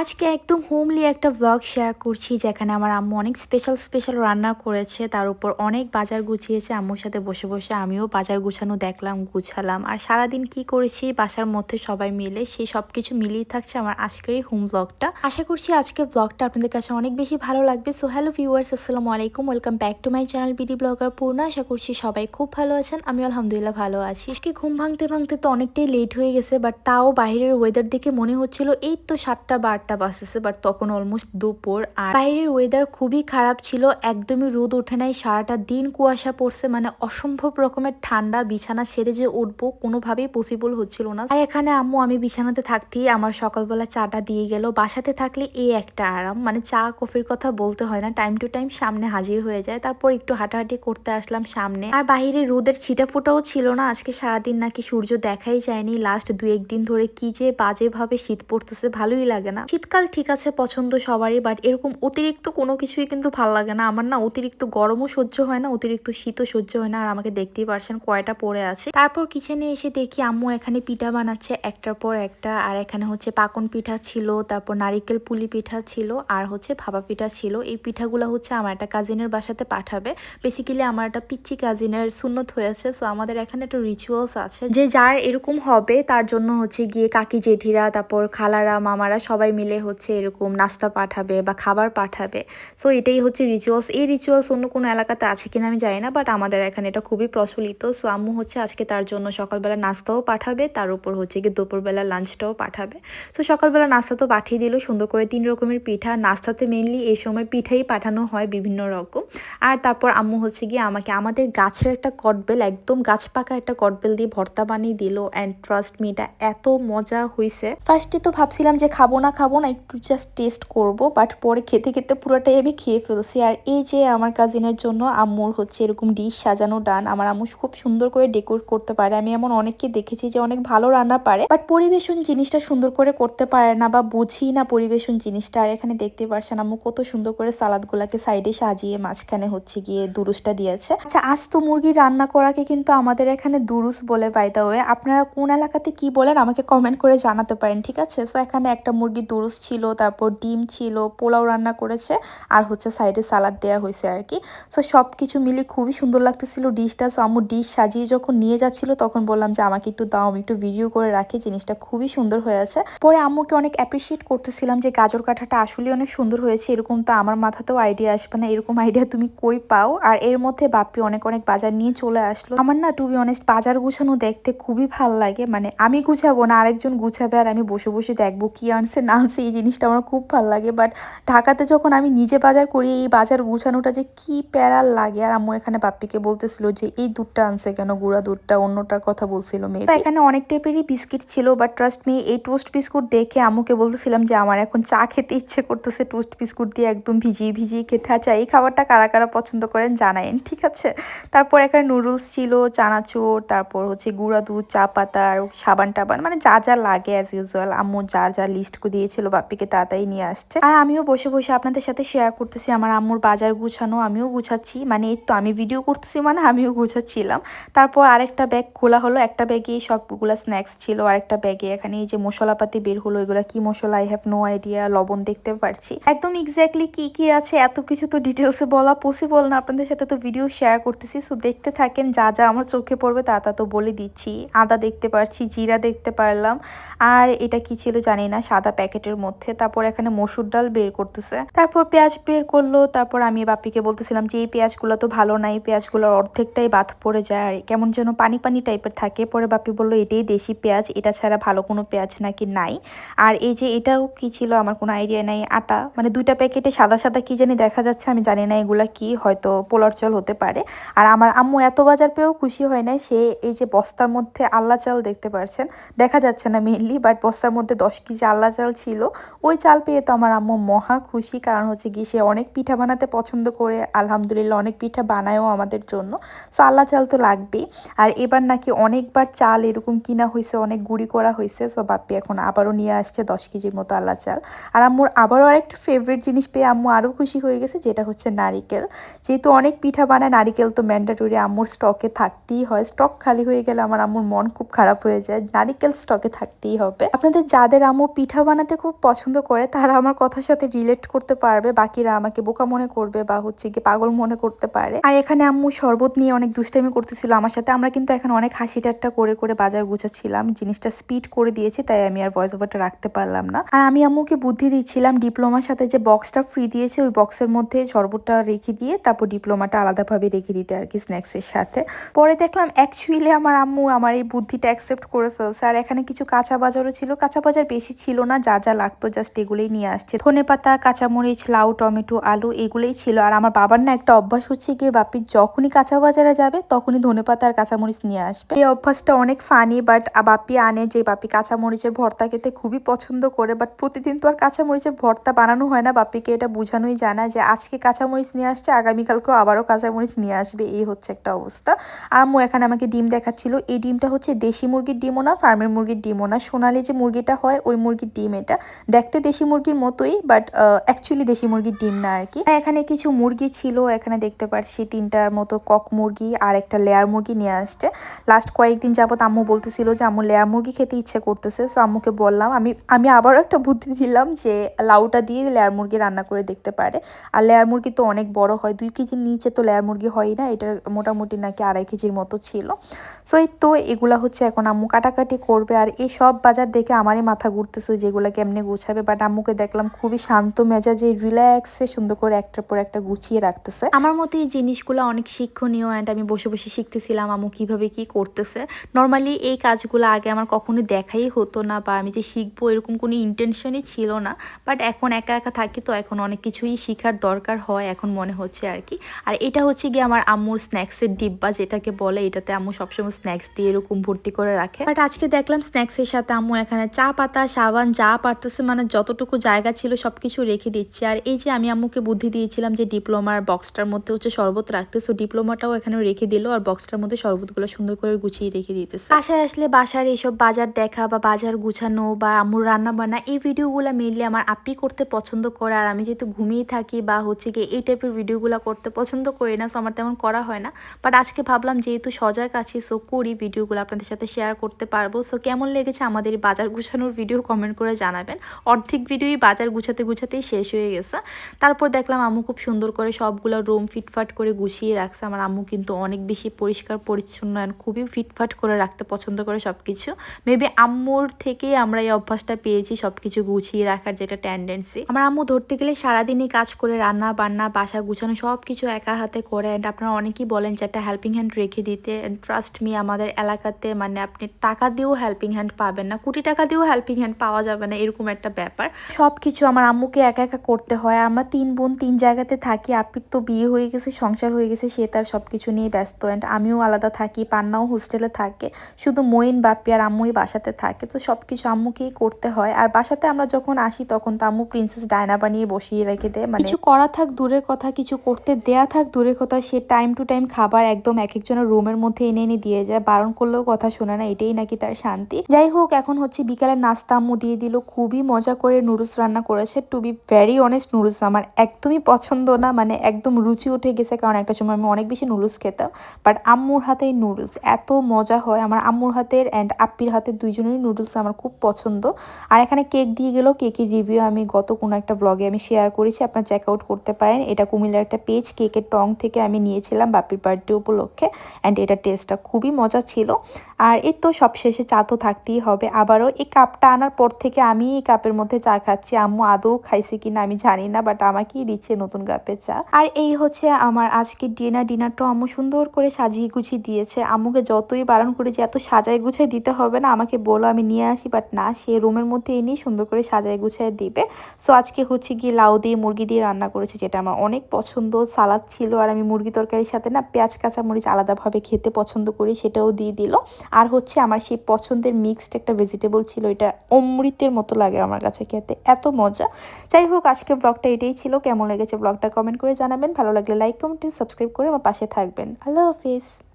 আজকে একদম হোমলি একটা ব্লগ শেয়ার করছি, যেখানে আমার আম্মু অনেক স্পেশাল স্পেশাল রান্না করেছে। তার উপর অনেক বাজার গুছিয়েছে। আম্মুর সাথে বসে বসে আমিও বাজার গুছানো দেখলাম, গুছালাম। আর সারাদিন কি করেছি, বাসার মধ্যে সবাই মিলে, সেই সব কিছু মিলিয়ে থাকছে আমার আজকের এই হোম ব্লগটা আশা করছি আজকে ব্লগটা আপনাদের কাছে অনেক বেশি ভালো লাগবে। সো হ্যালো ভিউয়ার্স আসসালামু আলাইকুম। Welcome back to my channel BD blogger পূর্ণ আশা করছি সবাই খুব ভালো আছেন। আমি আলহামদুলিল্লাহ ভালো আছি। আজকে ঘুম ভাঙতে ভাঙতে তো অনেকটাই লেট হয়ে গেছে বাট তাও বাইরের ওয়েদার দেখে মনে হচ্ছিল, এই তো সাতটা, বা আটটা বাজতেছে বাট তখন অলমোস্ট দুপুর আর বাইরের ওয়েদার খুবই খারাপ ছিল। একদমই রোদ ওঠে নাই, সারাটা দিন কুয়াশা পড়ছে মানে অসম্ভব রকমের ঠান্ডা, বিছানা ছেড়ে যে উঠবো কোনোভাবেই পসিবল হচ্ছিল না। আর এখানে আম্মু, আমি বিছানাতে থাকতেই আমার সকালবেলা চাটা দিয়ে গেল। বাসাতে থাকলে এই একটা আরাম মানে চা, কফির কথা বলতে হয় না। টাইম টু টাইম সামনে হাজির হয়ে যায়, তারপর একটু হাঁটাহাঁটি করতে আসলাম সামনে। আর বাইরে রোদের ছিটা ফোটাও ছিল না, আজকে সারাদিন নাকি সূর্য দেখাই যায়নি। লাস্ট দু একদিন ধরে কি যে বাজে ভাবে শীত পড়তেছে, ভালোই লাগে না। শীতকাল ঠিক আছে, পছন্দ সবারই বাট এরকম অতিরিক্ত কোনো কিছুই কিন্তু ভালো লাগে না। আমার না অতিরিক্ত গরমও সহ্য হয় না, অতিরিক্ত শীতও সহ্য হয় না, আর আমাকে দেখতেই পারছেন কয়টা পড়ে আছে। তারপর কিচেনে এসে দেখি আম্মু এখানে পিঠা বানাচ্ছে, একটার পর একটা, আর এখানে হচ্ছে পাকন পিঠা ছিল, তারপর নারিকেল পুলি পিঠা ছিল, আর হচ্ছে ভাপা পিঠা ছিল। এই পিঠাগুলো হচ্ছে আমার একটা কাজিনের বাসাতে পাঠাবে। বেসিক্যালি আমার একটা পিচ্চি কাজিনের সুন্নত হয়েছে সো আমাদের এখানে একটা রিচুয়ালস আছে। যে যার এরকম হবে, তার জন্য হচ্ছে গিয়ে কাকি জেঠিরা, তারপর খালারা, মামারা সবাই মিলে হচ্ছে এরকম নাস্তা পাঠাবে বা খাবার পাঠাবে। সো এটাই হচ্ছে রিচুয়ালস এই রিচুয়ালস অন্য কোনো এলাকাতে আছে কিনা আমি জানি না বাট আমাদের এখানে এটা খুবই প্রচলিত। সো আম্মু হচ্ছে আজকে তার জন্য সকালবেলা নাস্তাও পাঠাবে, তার উপর হচ্ছে গিয়ে দুপুরবেলা লাঞ্চটাও পাঠাবে। সো সকালবেলা নাস্তা তো পাঠিয়ে দিল, সুন্দর করে তিন রকমের পিঠা। নাস্তাতে মেনলি এই সময় পিঠাই পাঠানো হয় বিভিন্ন রকম। আর তারপর আম্মু হচ্ছে গিয়ে আমাকে, আমাদের গাছের একটা কটবেল, একদম গাছ পাকা একটা কটবেল দিয়ে ভর্তা বানিয়ে দিল। অ্যান্ড ট্রাস্ট মি এটা এত মজা হয়েছে ফার্স্টে তো ভাবছিলাম যে খাব না, খাব না, একটু জাস্ট টেস্ট করব বাট পরে খেতে খেতে পুরোটাই আমি খেয়ে ফেলছি। আর এই যে আমার কাজিনের জন্য আম্মুর হচ্ছে এরকম ডিশ সাজানো ডান, আমার আম্মু খুব সুন্দর করে ডেকোরেট করতে পারে। আমি এমন অনেককে দেখেছি যে অনেক ভালো রান্না পারে বাট পরিবেশন জিনিসটা সুন্দর করে করতে পারে না বা বুঝি না পরিবেশন জিনিসটা। আর এখানে দেখতে পারছেন আম্মু কত সুন্দর করে সালাদ গুলাকে সাইডে সাজিয়ে মাঝখানে হচ্ছে গিয়ে দুরুসটা দিয়েছে। আচ্ছা আজ তো মুরগি রান্না করাকে কিন্তু আমাদের এখানে দুরুস বলে বাই হয়ে আপনারা কোন এলাকাতে কি বলেন আমাকে কমেন্ট করে জানাতে পারেন, ঠিক আছে? সো এখানে একটা মুরগি দুরুস ছিল, তারপর ডিম ছিল, পোলাও রান্না করেছে আর হচ্ছে সাইডে সালাদ দেওয়া হয়েছে আর কি। সো সব কিছু মিলে খুবই সুন্দর লাগতেছিল ডিশটা। সো আম্মু ডিশ সাজিয়ে যখন নিয়ে যাচ্ছিল তখন বললাম যে, আমাকে একটু দাও, আমি একটু ভিডিও করে রাখি, জিনিসটা খুবই সুন্দর হয়ে আছে। পরে আম্মুকে অনেক অ্যাপ্রিসিয়েট করতেছিলাম যে, গাজর কাঠাটা আসলে অনেক সুন্দর হয়েছে, এরকম তো আমার মাথাতেও আইডিয়া আসবে না, এরকম আইডিয়া তুমি কই পাও? আর এর মধ্যে বাপ্পি অনেক অনেক বাজার নিয়ে চলে আসলো। আমার না টু বি অনেস্ট বাজার গুছানো দেখতে খুবই ভালো লাগে। মানে আমি গুছাবো না, আরেকজন গুছাবে আর আমি বসে বসে দেখব কি আনছে, না এই জিনিসটা আমার খুব ভালো লাগে বাট ঢাকাতে যখন আমি নিজে বাজার করি, এই বাজার গুছানোটা যে কি প্যারাল লাগে। আর আম্মু এখানে বাপ্পিকে বলতেছিল যে, এই দুধটা আনছে কেন? গুঁড়া দুধটা? অন্যটার কথা বলছিল মেয়ে এখানে অনেক টাইপেরই বিস্কিট ছিল বাট ট্রাস্ট মি এই টোস্ট বিস্কুট দেখে আম্মুকে বলতেছিলাম যে, আমার এখন চা খেতে ইচ্ছে করতেছে টোস্ট বিস্কুট দিয়ে একদম ভিজিয়ে ভিজিয়ে খেতে। আচ্ছা এই খাবারটা কারা কারা পছন্দ করেন জানায়েন, ঠিক আছে? তারপর এখানে নুডলস ছিল, চানাচুর, তারপর হচ্ছে গুঁড়া দুধ, চা পাতা, আর সাবান টাবান মানে যা যা লাগে অ্যাজ ইউজুয়াল আম্মু যা যা লিস্ট দিয়েছিল বাপ্পিকে তাড়াতাড়ি নিয়ে আসছে। আর আমিও বসে বসে আপনাদের সাথে শেয়ার করতেছি, আমার আম্মুর বাজার গুছানো, আমিও গুছাচ্ছি। মানে এই তো আমি ভিডিও করতেছি মানে আমিও গুছাচ্ছিলাম। তারপর আরেকটা ব্যাগ খোলা হলো, একটা ব্যাগে সবগুলো স্ন্যাক্স ছিল, আরেকটা ব্যাগে এখানে এই যে মশলাপাতি বের হলো, এগুলো কি মশলা আই হ্যাভ নো আইডিয়া লবণ দেখতে পারছি। একদম এক্স্যাক্টলি কি কি আছে, এত কিছু তো ডিটেলসে বলা পসিবল না। আপনাদের সাথে তো ভিডিও শেয়ার করতেছি সো দেখতে থাকেন, যা যা আমার চোখে পড়বে তা তা তো বলে দিচ্ছি। আদা দেখতে পারছি, জিরা দেখতে পারলাম। আর এটা কি ছিল জানি না, সাদা প্যাকেটের মধ্যে, তারপর এখানে মসুর ডাল বের করতেছে। তারপর পেঁয়াজ বের করল, তারপর আমি বাপিকে বলতেছিলাম যে, এই পেঁয়াজগুলো তো ভালো নাই পেঁয়াজগুলোর অর্ধেকটাই বাদ পড়ে যায় কেমন যেন পানি পানি টাইপের থাকে। পরে বাপি বলল, এটাই দেশি পেঁয়াজ, এটা ছাড়া ভালো কোনো পেঁয়াজ নাকি নাই। আর এই যে এটাও কি ছিল আমার কোনো আইডিয়া নাই, আটা মানে দুইটা প্যাকেটে সাদা সাদা কি জানি দেখা যাচ্ছে, আমি জানি না এগুলা কি, হয়তো পোলার চাল হতে পারে। আর আমার আম্মু এত বাজার পেয়েও খুশি হয় না সে এই যে বস্তার মধ্যে আল্লা চাল দেখতে পারছেন, দেখা যাচ্ছে না মেনলি বাট বস্তার মধ্যে দশ কেজি আল্লা চাল ছিল। ওই চাল পেয়ে তো আমার আম্মু মহা খুশি, কারণ হচ্ছে গিয়ে সে অনেক পিঠা বানাতে পছন্দ করে। আলহামদুলিল্লাহ, অনেক পিঠা বানায়ও আমাদের জন্য। সো, আল্লাহ চাল তো লাগবেই। আর এবার নাকি অনেকবার চাল এরকম কিনা হয়েছে অনেক গুঁড়ি করা হয়েছে সো বাপ্পি এখন আবারও নিয়ে আসছে দশ কেজির মতো আল্লাহ চাল। আর আম্মুর আবারও আরেকটা ফেভারিট জিনিস পেয়ে আম্মু আরও খুশি হয়ে গেছে, যেটা হচ্ছে নারিকেল। যেহেতু অনেক পিঠা বানায়, নারিকেল তো ম্যান্ডাটরি আম্মুর স্টকে থাকতেই হয়। স্টক খালি হয়ে গেলে আমার আম্মুর মন খুব খারাপ হয়ে যায়। নারিকেল স্টকে থাকতেই হবে। আপনাদের যাদের আম্মু পিঠা বানাতে খুব পছন্দ করে, তারা আমার কথার সাথে রিলেট করতে পারবে, বাকিরা আমাকে বোকা মনে করবে বা হচ্ছে কি পাগল মনে করতে পারে। আর এখানে আম্মু শরবত নিয়ে অনেক দুষ্টামি করতেছিল আমার সাথে, আমরা কিন্তু এখন অনেক হাসি ঠাট্টা করে করে বাজার গুছাচ্ছিলাম, জিনিসটা স্পিড করে দিয়েছি, তাই আমি আর ভয়েস ওভারটা রাখতে পারলাম না। আর আমি আম্মুকে বুদ্ধি দিচ্ছিলাম, ডিপ্লোমার সাথে যে বক্সটা ফ্রি দিয়েছে, ওই বক্সের মধ্যে শরবতটা রেখে দিয়ে, তারপর ডিপ্লোমাটা আলাদাভাবে রেখে দিতে আর কি স্ন্যাক্সের সাথে। পরে দেখলাম অ্যাকচুয়ালি আমার আম্মু আমার এই বুদ্ধিটা অ্যাকসেপ্ট করে ফেলছে, আর এখানে কিছু কাঁচা বাজারও ছিল, কাঁচা বাজার বেশি ছিল না, যা যা লাগতো জাস্ট এগুলোই নিয়ে আসছে। ধনে পাতা, কাঁচামরিচ, লাউ, টমেটো, আলু, এগুলোই ছিল। আর আমার বাবার না একটা অভ্যাস হচ্ছে গিয়ে বাপির যখনই কাঁচা বাজারে যাবে, তখনই ধনে পাতা আর কাঁচামরিচ নিয়ে আসবে। এই অভ্যাসটা অনেক ফানি বাট বাপি আনে যে বাপি কাঁচামরিচের ভর্তা খেতে খুবই পছন্দ করে বাট প্রতিদিন তো আর কাঁচামরিচের ভর্তা বানানো হয় না। বাপিকে এটা বোঝানোই জানা যে, আজকে কাঁচামরিচ নিয়ে আসছে, আগামীকালকেও আবারও কাঁচামরিচ নিয়ে আসবে। এই হচ্ছে একটা অবস্থা। আর আম্মু এখানে আমাকে ডিম দেখাচ্ছিল। এই ডিমটা হচ্ছে দেশি মুরগির ডিমও না ফার্মের মুরগির ডিমও না। সোনালি যে মুরগিটা হয়, ওই মুরগির ডিম এটা। দেখতে দেশি মুরগির মতোই বাট অ্যাকচুয়ালি দেশি মুরগির ডিম না আর কি। এখানে কিছু মুরগি ছিল, এখানে দেখতে পাচ্ছি তিনটার মতো কক মুরগি আর একটা লেয়ার মুরগি নিয়ে আসছে। লাস্ট কয়েকদিন যাবত আম্মু বলতেছিল যে, আম্মু, লেয়ার মুরগি খেতে ইচ্ছে করতেছে। সো আম্মুকে বললাম, আমি আমি আবারও একটা বুদ্ধি দিলাম যে, লাউটা দিয়ে লেয়ার মুরগি রান্না করে দেখতে পারে। আর লেয়ার মুরগি তো অনেক বড় হয়, দুই কেজির নিচে তো লেয়ার মুরগি হয় না, এটা মোটামুটি নাকি আড়াই কেজির মতো ছিল। সো এই তো, এগুলা হচ্ছে এখন আম্মু কাটাকাটি করবে। আর এই সব বাজার দেখে আমারই মাথা ঘুরতেছে যেগুলো কেমনে গুছাবে বাট আম্মুকে দেখলাম খুবই শান্ত মেজাজে রিল্যাক্সে সুন্দর করে একটার পর একটা গুছিয়ে রাখতেছে। আমার মতে এই জিনিসগুলো অনেক শিক্ষণীয় অ্যান্ড আমি বসে বসে শিখতেছিলাম আম্মু কীভাবে কি করতেছে। নর্মালি এই কাজগুলো আগে আমার কখনো দেখাই হতো না বা আমি যে শিখব এরকম কোনো ইন্টেনশনই ছিল না বাট এখন একা একা থাকি তো এখন অনেক কিছুই শেখার দরকার হয় এখন মনে হচ্ছে আর কি। আর এটা হচ্ছে গিয়ে আমার আম্মুর স্ন্যাক্সের ডিব্বা যেটাকে বলে, এটাতে আম্মু সবসময় স্ন্যাক্স দিয়ে এরকম ভর্তি করে রাখে। বাট আজকে দেখলাম স্ন্যাক্সের সাথে আম্মু এখানে চা পাতা, সাবান যা পারতেছে মানে যতটুকু জায়গা ছিল সব কিছু রেখে দিচ্ছে। আর এই যে আমি আম্মুকে বুদ্ধি দিয়েছিলাম যে ডিপ্লোমার বক্সটার মধ্যে হচ্ছে শরবত রাখতে সো ডিপ্লোমাটাও এখানে রেখে দিল আর বক্সটার মধ্যে শরবতগুলো সুন্দর করে গুছিয়ে রেখে দিতেছে। বাসায় আসলে বাসার এইসব বাজার দেখা বা বাজার গুছানো বা আম্মুর রান্না বান্না এই ভিডিওগুলো মেনলি আমার আপি করতে পছন্দ করে আর আমি যেহেতু ঘুমিয়ে থাকি বা হচ্ছে কি এই টাইপের ভিডিওগুলো করতে পছন্দ করি না সো আমার তেমন করা হয় না। বাট আজকে ভাবলাম যেহেতু সজাগ আছি সো করি, ভিডিওগুলো আপনাদের সাথে শেয়ার করতে পারব। সো কেমন লেগেছে আমাদের বাজার গুছানোর ভিডিও কমেন্ট করে জানাবেন। অর্ধেক ভিডিওই বাজার গুছাতে গুছাতেই শেষ হয়ে গেছে। তারপর দেখলাম আম্মু খুব সুন্দর করে সবগুলো রুম ফিটফাট করে গুছিয়ে রাখছে। আমার আম্মু কিন্তু অনেক বেশি পরিষ্কার, পরিচ্ছন্ন আর খুবই ফিটফাট করে রাখতে পছন্দ করে সব কিছু মেবি আম্মুর থেকেই আমরা এই অভ্যাসটা পেয়েছি সব কিছু গুছিয়ে রাখার যেটা টেন্ডেন্সি আমার আম্মু ধরতে গেলে সারাদিনই কাজ করে রান্না, বান্না, বাসা গুছানো সব কিছু একা হাতে করে অ্যান্ড আপনারা অনেকেই বলেন যে একটা হেল্পিং হ্যান্ড রেখে দিতে। অ্যান্ড ট্রাস্ট মি আমাদের এলাকাতে মানে আপনি টাকা দিয়েও হেল্পিং হ্যান্ড পাবেন না। কোটি টাকা দিয়েও হেল্পিং হ্যান্ড পাওয়া যাবে না এরকম একটা ব্যাপার। সব কিছু আমার আম্মুকে একা একা করতে হয়। আমরা তিন বোন তিন জায়গাতে থাকি। আপির তো বিয়ে হয়ে গেছে সংসার হয়ে গেছে সে তার সব কিছু নিয়ে ব্যস্ত। অ্যান্ড আমিও আলাদা থাকি পান্নাও হোস্টেলে থাকে। শুধু মইন বাপ্পি আর আম্মুই বাসাতে থাকে। তো সব কিছু আম্মুকেই করতে হয়। আর বাসাতে আমরা যখন আসি তখন তো আম্মু প্রিন্সেস ডায়না বানিয়ে বসিয়ে রেখে দেয়। মানে কিছু করা থাক দূরের কথা কিছু করতে দেয়া থাক দূরের কথা সে টাইম টু টাইম খাবার একদম এক একজনের রুমের মধ্যে এনে এনে দিয়ে যায়। বারণ করলেও কথা শোনে না এটাই নাকি তার শান্তি। যাই হোক এখন হচ্ছে বিকালের নাস্তা আম্মু দিয়ে দিল খুবই মজা করে নুডলস রান্না করেছে। To be very honest noodles আমার একদমই পছন্দ না মানে একদম রুচি উঠে গেছে, কারণ একটা সময় আমি অনেক বেশি নুডলস খেতাম। বাট আম্মুর হাতের নুডলস, এত মজা হয়। আমার আম্মুর হাতের অ্যান্ড আপ্পির হাতের দুইজনেরই নুডলস আমার খুব পছন্দ। আর এখানে কেক দিয়ে গেলেও কেকের রিভিউ আমি গত কোনো একটা ব্লগে আমি শেয়ার করেছি, আপনার চেক আউট করতে পারেন। এটা কুমিল্লার একটা পেজ কেকের টং থেকে আমি নিয়েছিলাম বাপির বার্থডে উপলক্ষে অ্যান্ড এটা টেস্টটা খুবই মজা ছিল। আর এই তো সব শেষে চা তো থাকতেই হবে। আবারও এই কাপটা আনার পর থেকে আমি কাপের মধ্যে চা খাচ্ছি। আম্মু আদৌ খাইছি কিনা আমি জানি না বাট আমাকেই দিচ্ছে নতুন কাপের চা। আর এই হচ্ছে আমার আজকে ডিনার ডিনারটা আম্মু সুন্দর করে সাজিয়ে গুছিয়ে দিয়েছে। আম্মুকে যতই বারণ করে যে, এত সাজায় গুছিয়ে দিতে হবে না, আমাকে বলো, আমি নিয়ে আসি। বাট না, সে রুমের মধ্যে এনেই সুন্দর করে সাজায় গুছিয়ে দিবে। সো আজকে হচ্ছে গিয়ে লাউ দিয়ে মুরগি দিয়ে রান্না করেছে, যেটা আমার অনেক পছন্দ। সালাদ ছিল আর আমি মুরগি তরকারির সাথে না পেঁয়াজ কাঁচা মরিচ আলাদাভাবে খেতে পছন্দ করি, সেটাও দিয়ে দিল। আর হচ্ছে আমার সেই পছন্দের মিক্সড একটা ভেজিটেবল ছিল এটা অমৃতের মতো লাগে আমার কাছে খেতে। এত মজা। যাই হোক আজকে ব্লগটা এটাই ছিল। কেমন লেগেছে ব্লগটা কমেন্ট করে জানাবেন। ভালো লাগলে লাইক কমেন্ট সাবস্ক্রাইব করে আমার পাশে থাকবেন। আল্লাহ হাফিজ।